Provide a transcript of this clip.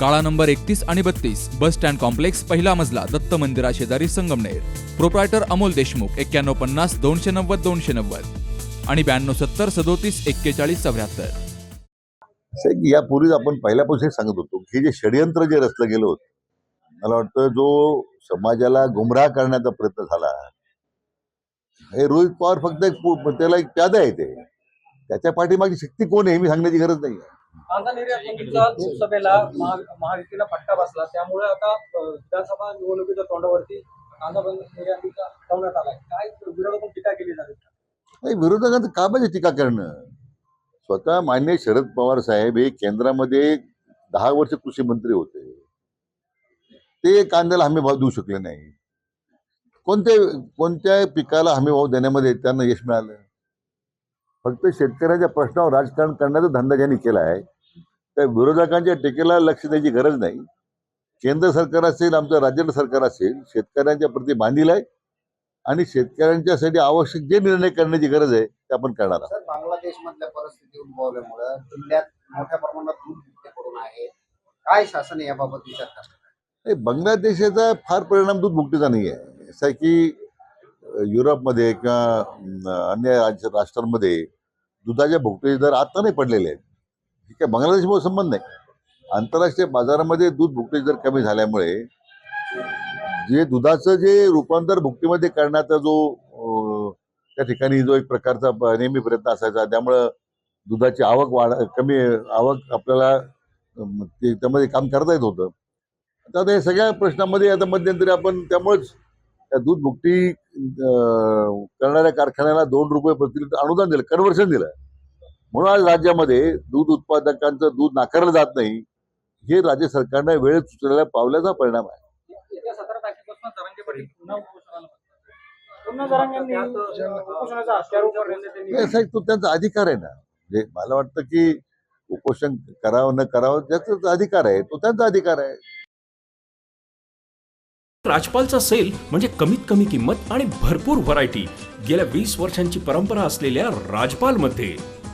काळा नंबर एकतीस आणि बत्तीस बस स्टँड कॉम्प्लेक्स पहिला मजला दत्त मंदिरा शेजारी संगमनेर. प्रोप्रायटर अमोल देशमुख एक्क्याण्णव पन्नास दोनशे नव्वद दोनशे नव्वद. आणि ब्याण्णव सत्तर सदोतीस एक्केचाळीस चौऱ्याहत्तर. यापूर्वीच आपण पहिल्यापासून सांगत होतो की जे षडयंत्र जे रचलं गेलं होतं मला वाटतं जो समाजाला गुमराह करण्याचा प्रयत्न झाला हे रोहित पवार फक्त एक त्याला एक प्यादा आहे ते. त्याच्या पाठीमागची शक्ती कोण आहे हे मी सांगण्याची गरज नाही कांदा निर्यातबंदीचा लोकसभेला महायुतीला फटका बसला. त्यामुळे आता विधानसभा निवडणुकीच्या तोंडावरती कांदा बंद निर्यातीचा ठेवण्यात आलाय. काय विरोधातून टीका केली जाते? नाही विरोधकांचं कामाची टीका करणं? स्वतः मान्य शरद पवार साहेब हे केंद्रामध्ये दहा वर्ष कृषी मंत्री होते. ते कांद्याला हमी भाव देऊ शकले नाही. कोणत्या कोणत्या पिकाला हमी भाव देण्यामध्ये त्यांना यश मिळालं? फक्त शेतकऱ्याच्या प्रश्नावर राजकारण करण्याचा धंदा ज्यांनी केला आहे त्या विरोधकांच्या टीकेला लक्ष द्यायची गरज नाही. केंद्र सरकार असेल आमचं राज्य सरकार असेल शेतकऱ्यांच्या प्रती बांधील आहे आणि शेतकऱ्यांच्यासाठी आवश्यक जे निर्णय करण्याची गरज आहे ते आपण करणार आहोत. सर बांगलादेश मधल्या परिस्थिती उद्भवल्यामुळे जिल्ह्यात मोठ्या प्रमाणात दूध करून आहे. काय शासन याबाबत विचार नाही, बांगलादेशाचा फार परिणाम दूध भुकटीचा नाही आहे. आहे की युरोपमध्ये किंवा अन्य राज्य राष्ट्रांमध्ये दुधाच्या भुकटीचे दर आता नाही पडलेले आहेत. ठीक आहे बांगलादेशमुळे संबंध नाही. आंतरराष्ट्रीय बाजारामध्ये दूध भुकटी दर कमी झाल्यामुळे जे दुधाचं जे रूपांतर भुकटीमध्ये करण्याचा जो त्या ठिकाणी जो एक प्रकारचा नेहमी प्रयत्न असायचा त्यामुळं दुधाची आवक वाढ कमी आवक आपल्याला ते त्यामध्ये काम करता येत होतं. आता आता या सगळ्या प्रश्नामध्ये आता मध्यंतरी आपण त्यामुळेच त्या दूध भुकटी करणाऱ्या कारखान्याला दोन रुपये प्रति लिटर अनुदान दिलं कन्व्हर्शन दिलं. म्हणून आज राज्यामध्ये दूध उत्पादकांचं दूध नाकारलं जात नाही हे राज्य सरकारनं वेळेत सुचलेल्या पावल्याचा परिणाम आहे. त्यांचा अधिकार आहे ना. म्हणजे मला वाटतं की उपोषण करावं न करावं ज्याचा अधिकार आहे. तो त्यांचा अधिकार आहे. राजपालचा सेल म्हणजे कमीत कमी किंमत आणि भरपूर व्हरायटी. गेल्या वीस वर्षांची परंपरा असलेल्या राजपालमध्ये.